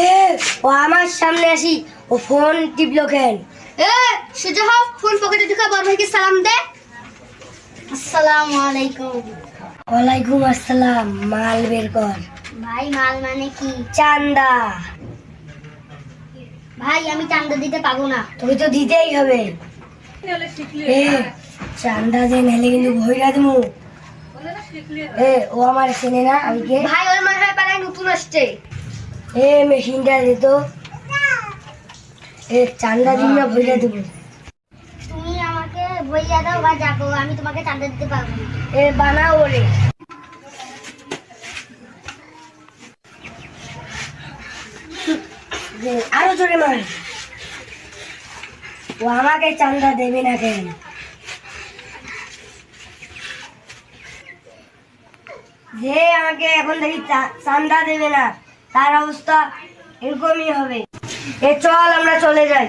এ ও আমার সামনে আসি। ও ফোন টিপলো কেন? এ সোজা হও ফোন পকেটে ঢুকা বড় ভাইকে সালাম দে। আসসালামু আলাইকুম ওয়ালাইকুম আসসালাম মাল বের কর। ভাই মাল মানে কি? চান্দা। ভাই আমি চান্দা দিতে পাবো না। তোকে তো দিতেই হবে। এ চান্দা যে নেলে কিন্তু ভইরা দিমু। এ ও আমার চেনে না আমি কে? ভাই ওর মনে হয় পাড়ায় নতুন আসছে। এ মেশিনটা দে তো। এ চান্দা দিন না দেবো। তুমি আমাকে বইয়া দাও বা যাব আমি তোমাকে চান্দা দিতে পারব এ বানাও ওরে। আরও জোরে মার। ও আমাকে চান্দা দেবে না কেন? যে আমাকে এখন দেখি চান্দা দেবে না। তার অবস্থা এরকমই হবে। এ চল আমরা চলে যাই।